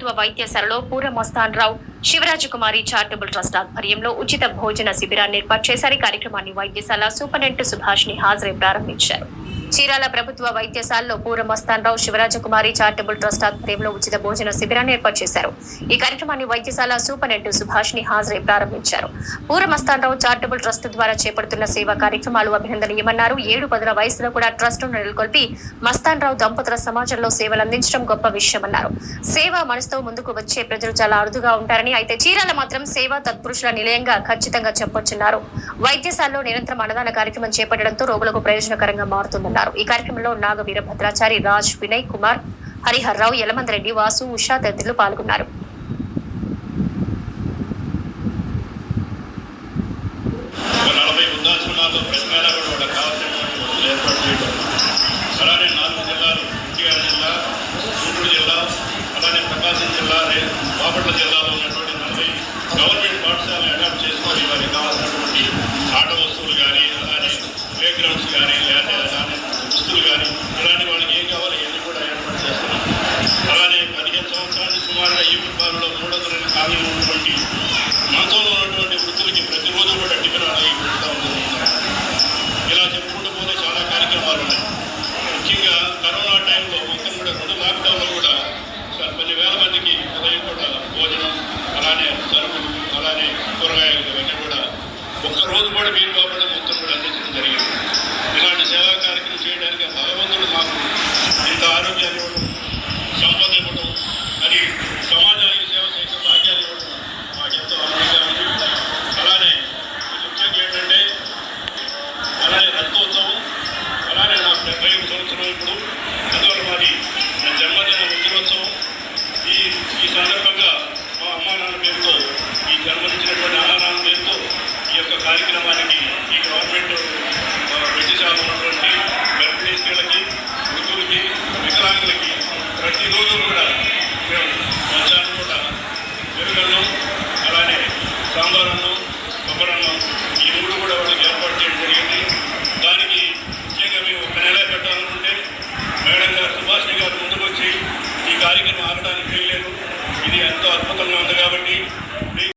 ప్రభుత్వ వైద్యశాలలో Poora Mastan Rao Sivarajakumari charitable trust ఆధ్వర్యంలో ఉచిత భోజన శిబిరాన్ని ఏర్పాటు చేశారు. కార్యక్రమాన్ని వైద్యశాల సూపరింటెండెంట్ సుభాష్ని హాజరై ప్రారంభించారు. చీరాల ప్రభుత్వ వైద్యశాలలో పూర మస్తాన్ రావు శివరాజకుమారి చారిటబుల్ ట్రస్ట్ ఆధ్వర్యంలో ఉచిత భోజన శిబిరాన్ని ఏర్పాటు చేశారు. ఈ కార్యక్రమాన్ని వైద్యశాల సూపరింటెండెంట్ సుభాష్ని హాజరై ప్రారంభించారు. పూర మస్తాన్ రావు చారిటబుల్ ట్రస్ట్ ద్వారా చేపడుతున్న సేవా కార్యక్రమాలు అభినందనీయమన్నారు. ఏడు పదుల వయసులో కూడా ట్రస్ట్ను నెలకొల్పి మస్తాన్ రావు దంపతుల సమాజంలో సేవలు అందించడం గొప్ప విషయమన్నారు. సేవ మనసుతో ముందుకు వచ్చే ప్రజలు చాలా అరుదుగా ఉంటారని అయితే చీరాల మాత్రం సేవా తత్పురుషుల నిలయంగా ఖచ్చితంగా చెప్పొచ్చున్నారు. వైద్యశాలలో నిరంతరం అన్నదాన కార్యక్రమం చేపట్టడంతో రోగులకు ప్రయోజనకరంగా మారుతుందన్నారు. ఈ కార్యక్రమంలో నాగ వీరభద్రాచారి రాజ్ వినయ్ కుమార్ హరిహర్ రావు యలమంద్ రెడ్డి వాసు ఉషా తదితరులు పాల్గొన్నారు. అలానే జిల్లా ప్రకాశం జిల్లా బాపట్ల జిల్లాలో ఉన్నటువంటి ఉన్నటువంటి మంచంలో ఉన్నటువంటి వృత్తులకి ప్రతిరోజు కూడా టిఫిన్ అలాగే పెడతా ఉంటుంది ఇలా చెప్పుకుంటూ పోతే చాలా కార్యక్రమాలు ఉన్నాయి. ముఖ్యంగా కరోనా టైంలో మొత్తం కూడా రెండు లాక్డౌన్లో కూడా సార్ కొన్ని వేల మందికి ఉదయం కూడా భోజనం అలానే సరుకులు అలానే కూరగాయలు ఇవన్నీ కూడా ఒక్క రోజు కూడా వీలు కాకుండా మొత్తం కూడా అందించడం జరిగింది. ఇలాంటి సేవా కార్యక్రమం చేయడానికి ఆ భగవంతుడు మాకు ఈ సందర్భంగా మా అమ్మ పేరుతో ఈ జన్మనిచ్చినటువంటి అమ్మ నాన్న పేరుతో ఈ యొక్క కార్యక్రమానికి ఈ గవర్నమెంట్ పెట్టించాలన్నటువంటి గర్భిణీస్త్రీలకి వృద్ధులకి వికలాంగులకి ప్రతిరోజు కూడా మేము మధ్యాహ్నం కూడా పెరుగన్నం అలానే సాంబారన్నం కొబ్బరన్నం ఈ మూడు కూడా వాళ్ళకి ఏర్పాటు చేయడం జరిగింది. దానికి ముఖ్యంగా మేము ఒక నెల పెట్టాలనుకుంటే మేడం గారు సుభాష్ గారు ముందుకు వచ్చి ఈ కార్యక్రమం ఆగడానికి వీల్లేదు. ఇది ఎంతో అద్భుతంగా ఉంది కాబట్టి